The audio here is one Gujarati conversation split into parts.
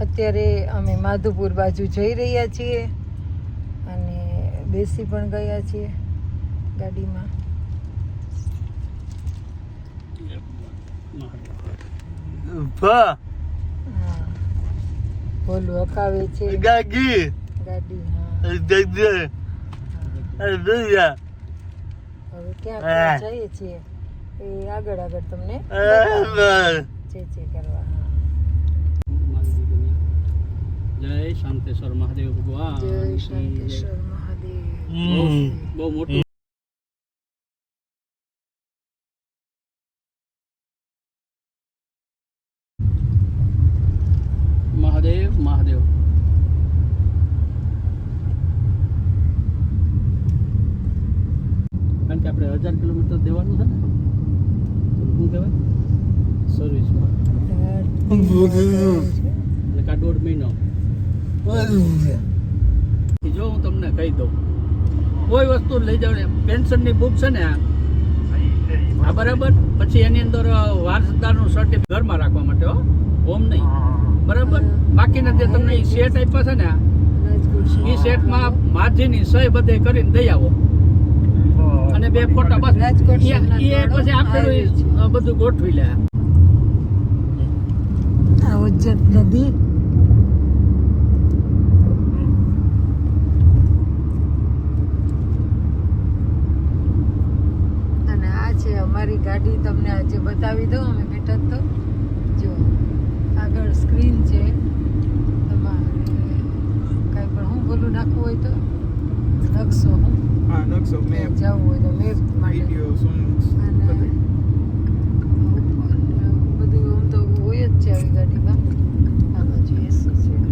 અત્યારે અમે માધુપુર બાજુ જઈ રહ્યા છીએ અને બેસી પણ ગયા છીએ ગાડીમાં. ભા હા. છે. ગાગી. ગાડી હા. દે દે. હવે ક્યાં. જઈએ છીએ? એ આગળ આગળ તમને જે જે કરવા હા. જય શાંતેશ્વર મહાદેવ ભગવાન જય શાંતેશ્વર મહાદેવ. બહુ મોટું મહાદેવ મહાદેવ. કારણ કે આપણે હજાર કિલોમીટર દેવાનું છે ને શું કહેવાય? સર્વિસમાં એટલે કા દોઢ મહિનો. જો હું તમને કહી દઉં. કોઈ વસ્તુ લઈ જાવ ને, પેન્શનની બુક છે ને આ. બરાબર? પછી એની અંદર વારસદારનું સર્ટિફિકેટ ઘરમાં રાખવા માટે, હો. હોમ નહીં. બરાબર? બાકીના જે તમને સેટ આપ્યા છે ને એ સેટમાં માજીની સહી બધે કરીને દઈ આવો. અને બે ફોટા બસ. એ- પછી આપેલું છે. બધું ગોઠવી લે. આ ઉજ્જત નદી અને આ છે અમારી ગાડી તમને આજે બતાવી દઉં અમે બેઠા તો. જો આગળ સ્ક્રીન છે. તમારે કાંઈ પણ હું બોલું નાખવું હોય તો? નકશો હું? હા નકશો મેપ જવું હોય તો મેપ માટે. અને બધું. આમ તો હોય જ છે આવી ગાડીમાં. આ બાજુ શું છે.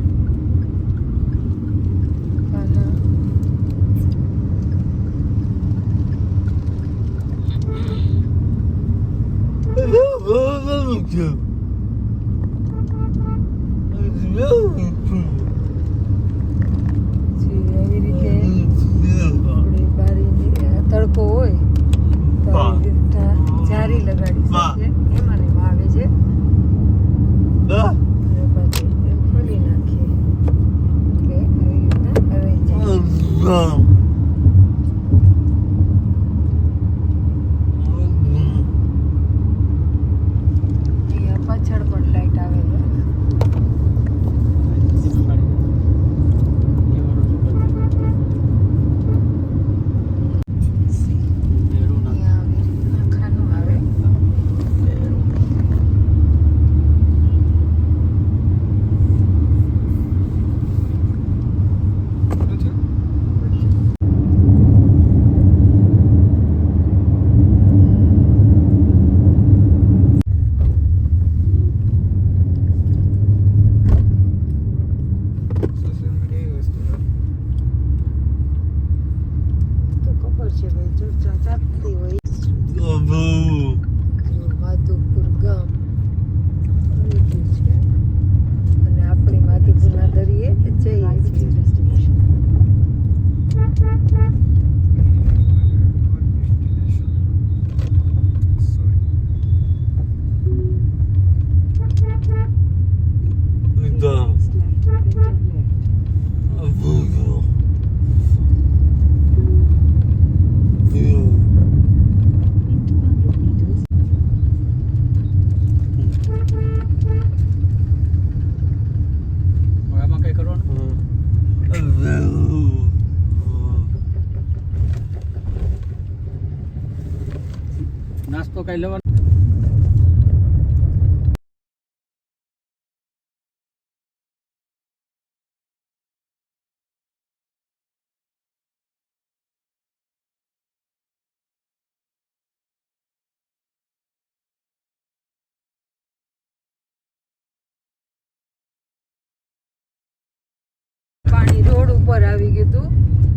રોડ ઉપર આવી ગયું હતું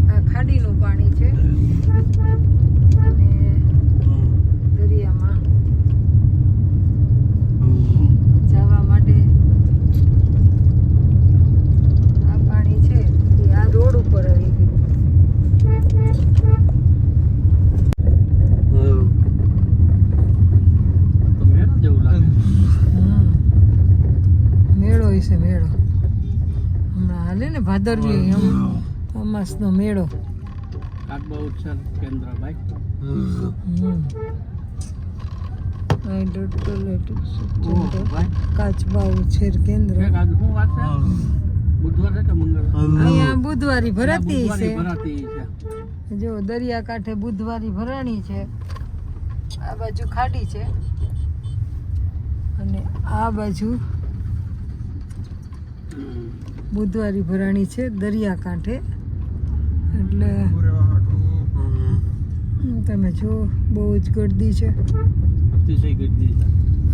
આ ખાડીનું પાણી છે. અને દરિયામાં જવા માટે આ પાણી છે એ આ રોડ ઉપર આવી ગયું તો મેળો જેવું લાગે હમ. મેળો હશે મેળો હાલે ને ભાદરવી એમ. અમાસનો મેળો. કાચબા ઉત્સવ કેન્દ્ર ભાઈ. કાચબા ઉછેર અહીંયા બુધવારી ભરાતી છે. જો દરિયા કાંઠે બુધવારી ભરાણી છે. આ બાજુ ખાડી છે. અને આ બાજુ બુધવારી ભરાણી છે દરિયા કાંઠે એટલે તમે જો બહુ જ ગર્દી છે. છે.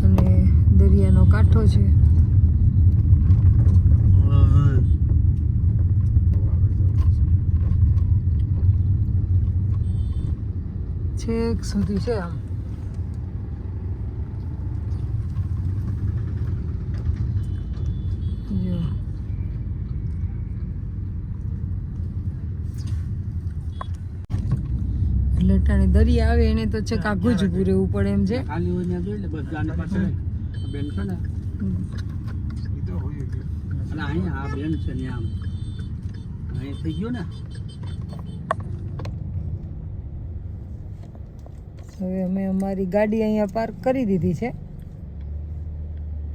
અને દરિયાનો કાંઠો છે. છેક સુધી છે આમ. જો. એટલે ટાણે દરિયા આવે એને તો છે કાગું જ ઊભું રહેવું પડે એમ છે. ખાલી હોય ત્યાં જોઈ લે બસ આની પાસે બેન છે ને. અને અહીંયા આ બેન છે ને આમ. અહીંયા થઈ ગયું ને? હવે અમે અમારી ગાડી અહીંયા પાર્ક કરી દીધી છે.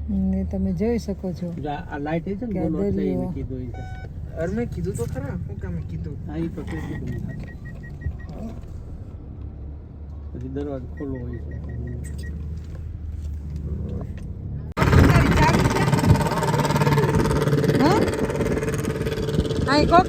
ને તમે જોઈ શકો છો. આ લાઈટ છે ને બોલો. કીધું એ છે. અરે મેં કીધું તો ખરા હું કામે કીધું? આ એ કીધું મેં. પછી દરવાજો ખુલ્લો હોય છે. હા કોક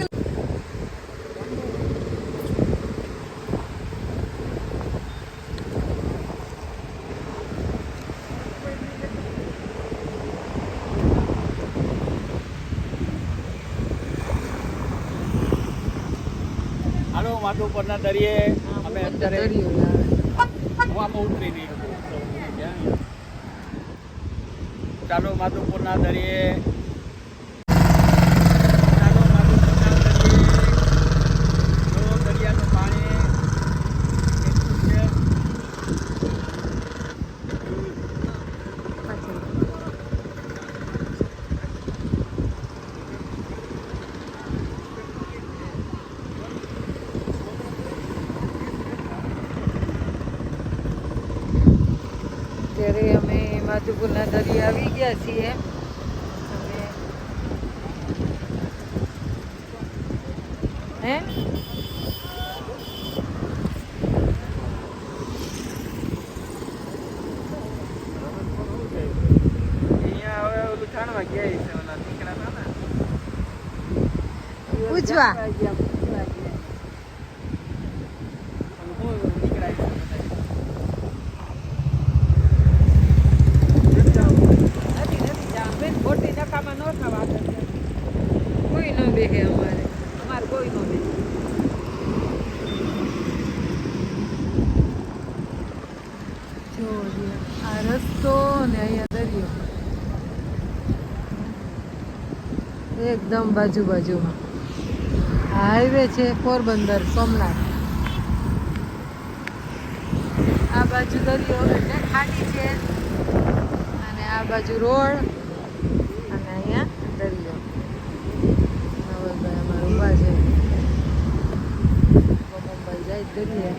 હાલો માધુપુરના દરિયે. અમે અત્યારે હું આમાં ઉતરી રહી ચાલો માધુપુરના દરિયે ચાલો માધુપુરના દરિયે જો દરિયાનું પાણી કેટલું છે ત્યારે અમે માધુપુરના દરિયા આવી ગયા છીએ. હે? અહીંયા હવે ઓલું જાણવા ગયા છે ઓલા દીકરા હતા ને પૂછવા કોઈ ન બેહે અમારે અમારે કોઈ ન બેહે જો લ્યો, આ રસ્તો ને અહીંયા દરિયો એકદમ બાજુ બાજુમાં હાઈવે છે પોરબંદર, સોમનાથ. આ બાજુ દરિયો એટલે ખાડી છે. અને આ બાજુ રોડ. અને અહીંયા દરિયો. નવલભાઈ અમારા ઊભા છે. મુંબઈ જાય દરિયા.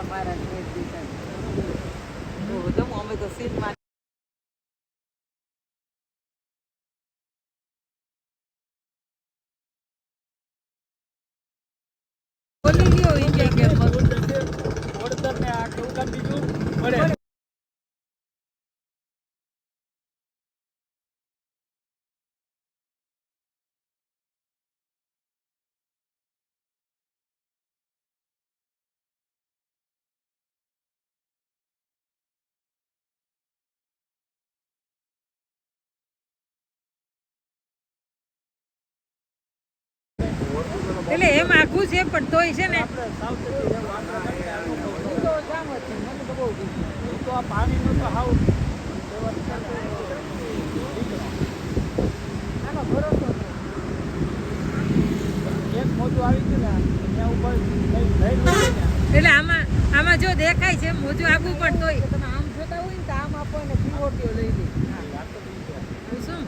અમારા અમે તો સીનમાં ગયું ને આખું છે પણ તોય છે ને. એટલે આમાં આમાં જો દેખાય છે મોજું આગું પણ તોય. તમે આમ જોતા હોય ને તો આમ આપણને પીવોટીઓ લઈ લે. શું?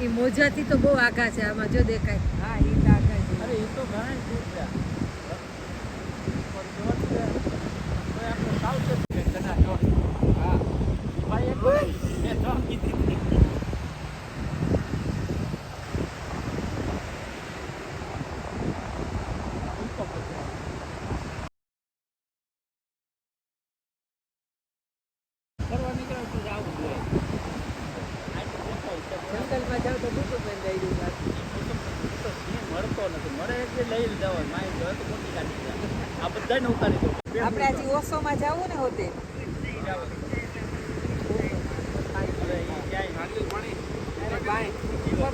એ મોજાથી તો બહુ આઘા છે આમાં જો દેખાય. હા એ છે. અરે એ તો ઘણા દૂર છે પણ જો છે, તોય આપણે સાવચેત છે, કદાચ જો. હા. ભાઈ એક બે ત્રણ કીધી હતી. ઈ તો પછી. ફરવા નીકળ્યા તો જ આવવું જોઈએ. આ તો દેખાય છે. જંગલમાં જાવ તો બુટું પહેરી દઈ પાછું. તો સિંહ મળતો નથી મળે એટલે લઈ જ જવાય માય જો તો મોટી ગાડી છે આ બધાને ઉતારી દો આપણે હજી ઓસોમાં જવું ને હોતે.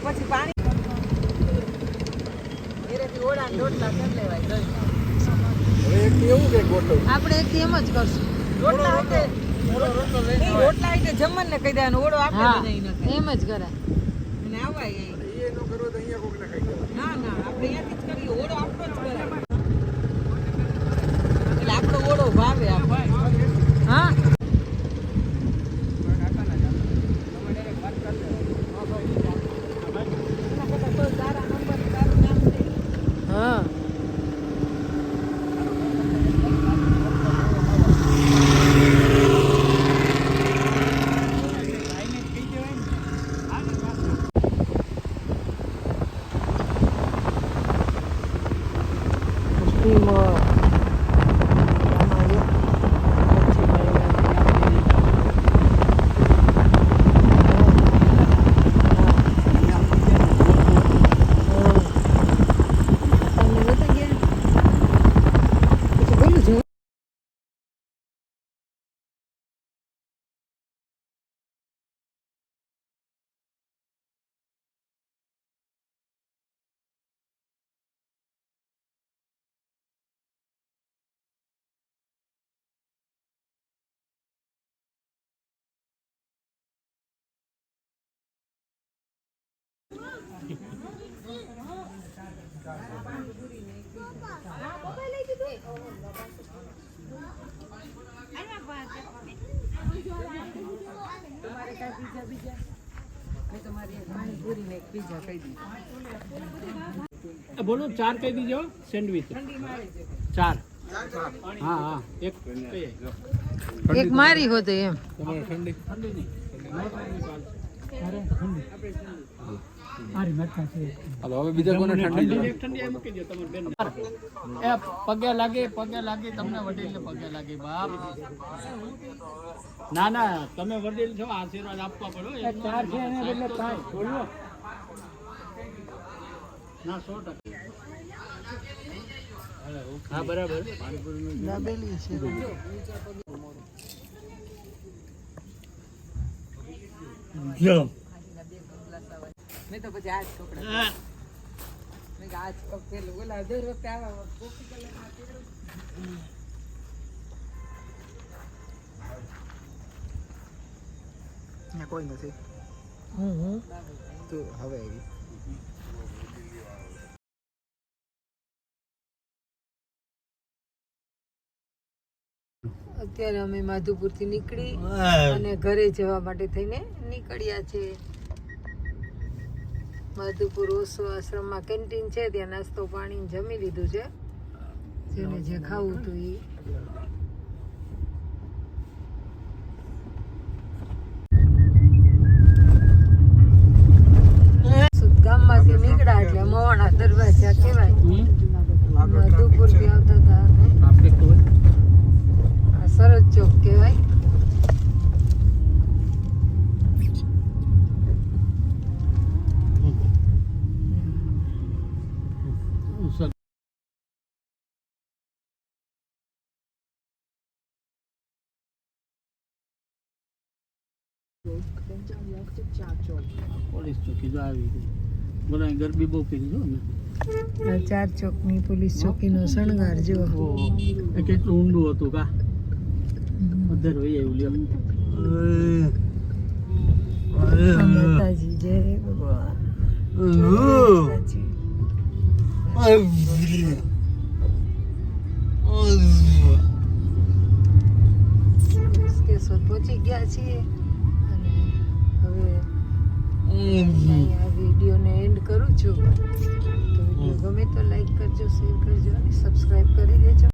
પછી પાણી. આપણે એક એમ જ કરશું. રોટલા હાથે રોટલા. હાથે જમણ ને કહી દેવાનું. ઓળો આપણે હા બનાવી નાખાય. એમ જ કરાય. અને આવાય ના ના આપણે અહીંયાથી જ કરીએ. ઓળો આપણો જ કરાય એટલે આપણો ઓળો ભાવે હા? હા સ્ટીમર મેં તમારી એક પાણીપુરી ને એક પીઝા કહી દીધું એ બોલો ચાર કહી દીજો સેન્ડવિચ. ચાર. હા હા એક એક મારી હોતે એમ. ઠંડી. ઠંડી એક એ પગે લાગે પગે લાગે તમને વડીલ પગે લાગે બાપ. ના ના તમે વડીલ છો આશીર્વાદ આપવા પડો ચાર છે એને બદલે પાંચ. બોલો. ના સો ટકા. હા બરાબર. દાબેલી છે. મેં તો પછી આજ કપડા મેં કીધું આજ કપ પેલું ઓલા દર વખતે આવા કોફી કલરમાં પહેરું. કોઈ નથી. હમ હમ. તો હવે આવી. અત્યારે અમે માધુપુરથી નીકળી અને ઘરે જવા માટે થઈને નીકળ્યા છે. માધુપુર ઓશો આશ્રમમાં કેન્ટીન છે ત્યાં નાસ્તો પાણી જમી લીધું છે. જેને જે ખાવું હતું એ ગામમાંથી નીકળ્યા એટલે મોવાણા દરવાજા કહેવાય. માધુપુરથી આવતા હતા. સરસ ચોક કહેવાય. પોલીસ ચોકી જો આવી ગઈ. બધા ગરબી બહુ કરી જો ને. આ ચાર ચોકની પોલીસ ચોકીનો શણગાર જો એ કેટલું ઊંડું હતું કા? અધર હોય એવું લ્યો. માતાજી જય ભગવાન. માતાજી. કેશોદ પહોંચી ગયા છીએ. હવે આ વિડીયોને એન્ડ કરું છું. તો વીડિયો ગમે તો લાઈક કરજો શેર કરજો અને સબસ્ક્રાઈબ કરી દેજો.